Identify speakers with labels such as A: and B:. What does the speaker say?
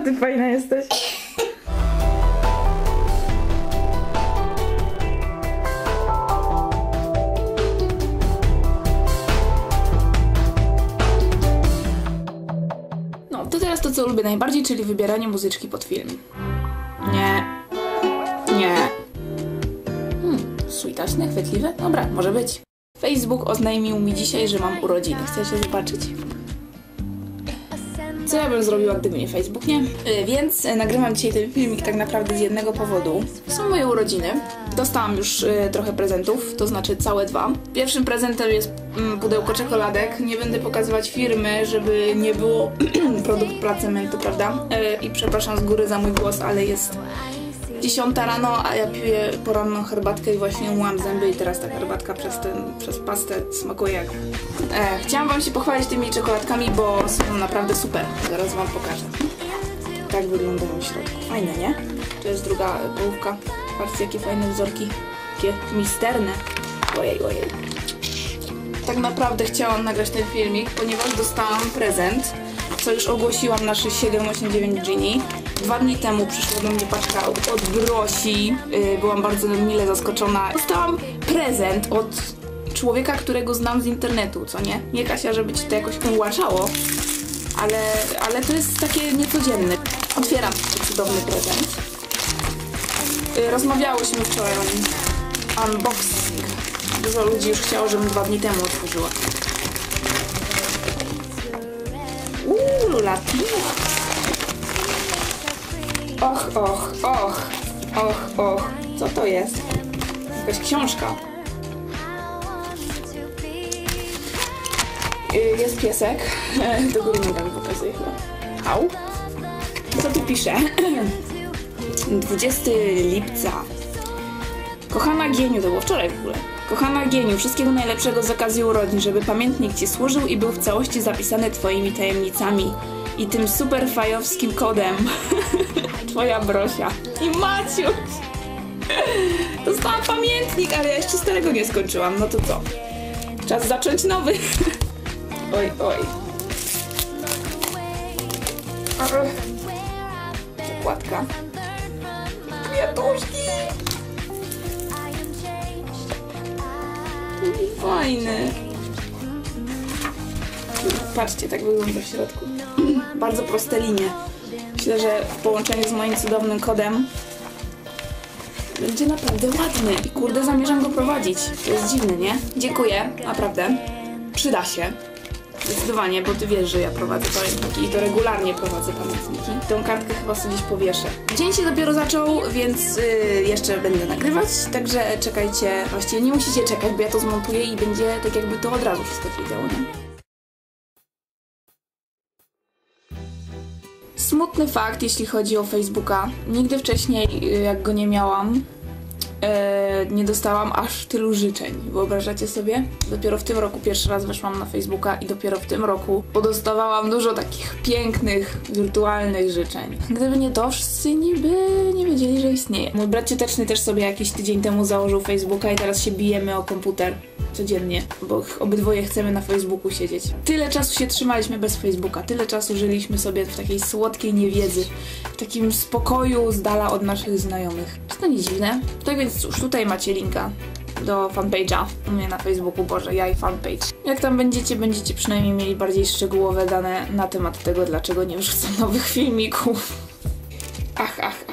A: ty fajna jesteś. No, to teraz to, co lubię najbardziej, czyli wybieranie muzyczki pod film. Nie. Nie. Hmm, sweetaśne, chwytliwe? Dobra, może być. Facebook oznajmił mi dzisiaj, że mam urodziny. Chcecie zobaczyć? Co ja bym zrobiła, gdyby nie Facebook, nie? Y, Więc y, nagrywam dzisiaj ten filmik tak naprawdę z jednego powodu. Są moje urodziny. Dostałam już y, trochę prezentów, to znaczy całe dwa. Pierwszym prezentem jest mm, pudełko czekoladek. Nie będę pokazywać firmy, żeby nie było produkt placementu, prawda? I przepraszam z góry za mój głos, ale jest 10 rano, a ja piję poranną herbatkę i właśnie umyłam zęby i teraz ta herbatka przez, ten, przez pastę smakuje jak... E, chciałam wam się pochwalić tymi czekoladkami, bo są naprawdę super. Zaraz wam pokażę. Tak wyglądają w środku. Fajne, nie? To jest druga połówka. Patrzcie, jakie fajne wzorki. Takie misterne. Ojej, ojej. Tak naprawdę chciałam nagrać ten filmik, ponieważ dostałam prezent, co już ogłosiłam na 6789 Genie. Dwa dni temu przyszła do mnie paczka od Grosi. Yy, byłam bardzo mile zaskoczona. Dostałam prezent od człowieka, którego znam z internetu, co nie? Nie Kasia, żeby ci to jakoś ułaczało, ale, ale to jest takie niecodzienne. Otwieram cudowny prezent. Yy, rozmawiałyśmy wczoraj o. Unboxing. Dużo ludzi już chciało, żebym dwa dni temu otworzyła. Och, och, och, och, och. Co to jest? Jakaś książka. Y, Jest piesek. Do góry nogami pokazuję chyba. Au. Co tu pisze? 20 lipca. Kochana Gieniu, to było wczoraj w ogóle. Kochana Gieniu, wszystkiego najlepszego z okazji urodzin, żeby pamiętnik Ci służył i był w całości zapisany Twoimi tajemnicami i tym super fajowskim kodem. Twoja Brosia. I Maciuś! Dostałam pamiętnik, ale ja jeszcze starego nie skończyłam. No to co? Czas zacząć nowy. oj, oj. Zakładka. Kwiatuszki! Fajny. Patrzcie, tak wygląda w środku. Bardzo proste linie. Myślę, że w połączeniu z moim cudownym kodem będzie naprawdę ładny. I kurde, zamierzam go prowadzić. To jest dziwne, nie? Dziękuję, naprawdę. Przyda się. Zdecydowanie, bo ty wiesz, że ja prowadzę pamiętniki i to regularnie prowadzę pamiętniki. Tą kartkę chyba sobie gdzieś powieszę. Dzień się dopiero zaczął, więc yy, jeszcze będę nagrywać, także czekajcie. Właściwie nie musicie czekać, bo ja to zmontuję i będzie tak jakby to od razu wszystko się działo, nie? Smutny fakt, jeśli chodzi o Facebooka. Nigdy wcześniej, y, jak go nie miałam, e, nie dostałam aż tylu życzeń. Wyobrażacie sobie? Dopiero w tym roku pierwszy raz weszłam na Facebooka i dopiero w tym roku podostawałam dużo takich pięknych, wirtualnych życzeń. Gdyby nie to, wszyscy niby nie wiedzieli, że istnieje. Mój brat cioteczny też sobie jakiś tydzień temu założył Facebooka i teraz się bijemy o komputer codziennie, bo obydwoje chcemy na Facebooku siedzieć. Tyle czasu się trzymaliśmy bez Facebooka, tyle czasu żyliśmy sobie w takiej słodkiej niewiedzy, w takim spokoju z dala od naszych znajomych. Czy to nie dziwne? Tak więc cóż, tutaj macie linka do fanpage'a u mnie na Facebooku, Boże, ja i fanpage. Jak tam będziecie, będziecie przynajmniej mieli bardziej szczegółowe dane na temat tego, dlaczego nie wrzucam nowych filmików. Ach, ach,